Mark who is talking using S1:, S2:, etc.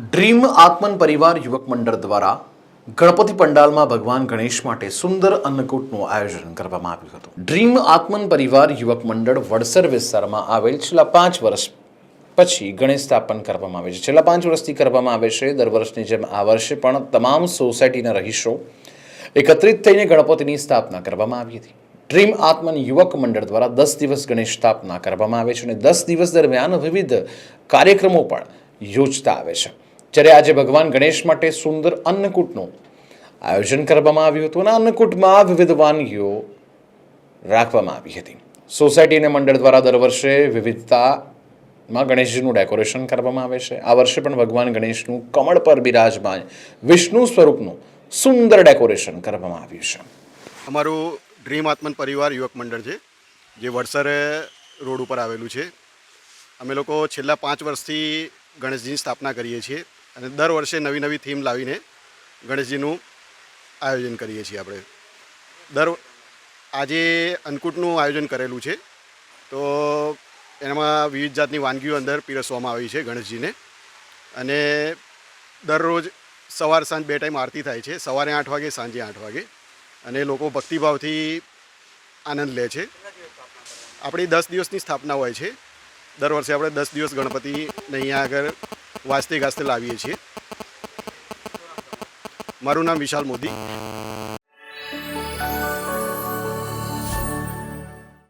S1: Dream Atman પરિવાર યુવક મંડળ દ્વારા ગણપતિ પંડાલમાં ભગવાન ગણેશ માટે સુંદર અન્નકૂટનું આયોજન કરવામાં આવ્યું હતું. ડ્રીમ આત્મન પરિવાર યુવક મંડળ વડસર વિસ્તારમાં આવેલ છેલ્લા પાંચ વર્ષ પછી ગણેશ સ્થાપન કરવામાં આવે છે. છેલ્લા પાંચ વર્ષથી કરવામાં આવે છે. દર વર્ષની જેમ આ વર્ષે પણ તમામ સોસાયટીના રહીશો એકત્રિત થઈને ગણપતિની સ્થાપના કરવામાં આવી હતી. ડ્રીમ આત્મન યુવક મંડળ દ્વારા દસ દિવસ ગણેશ સ્થાપના કરવામાં આવે છે અને દસ દિવસ દરમિયાન વિવિધ કાર્યક્રમો પણ યોજતા આવે છે. જ્યારે આજે ભગવાન ગણેશ માટે સુંદર અન્નકૂટનું આયોજન કરવામાં આવ્યું હતું અને અન્નકૂટમાં વિવિધ વાનગીઓ રાખવામાં આવી હતી. સોસાયટી અને મંડળ દ્વારા દર વર્ષે વિવિધતામાં ગણેશજીનું ડેકોરેશન કરવામાં આવે છે. આ વર્ષે પણ ભગવાન ગણેશનું કમળ પર બિરાજમાન વિષ્ણુ સ્વરૂપનું સુંદર ડેકોરેશન કરવામાં આવ્યું છે.
S2: અમારું ડ્રીમ આત્મન પરિવાર યુવક મંડળ છે, જે વડસર રોડ ઉપર આવેલું છે. અમે લોકો છેલ્લા પાંચ વર્ષથી ગણેશજીની સ્થાપના કરીએ છીએ. અને દર વર્ષે નવી નવી થીમ લાવીને ગણેશજીનું આયોજન કરીએ છીએ આપણે. દર આજે અન્નકૂટનું આયોજન કરેલું છે. તો એમાં વિવિધ જાતની વાનગીઓ અંદર પીરસવામાં આવી છે ગણેશજીને. અને દરરોજ સવાર સાંજ બે ટાઈમ આરતી થાય છે. સવારે આઠ વાગે, સાંજે આઠ વાગે. અને લોકો ભક્તિભાવથી આનંદ લે છે. આપણી દસ દિવસની સ્થાપના હોય છે. દર વર્ષે આપણે દસ દિવસ ગણપતિને અહીંયા આગળ વાજતે ગાજતે લાવીએ છીએ. મારું નામ વિશાલ મોદી.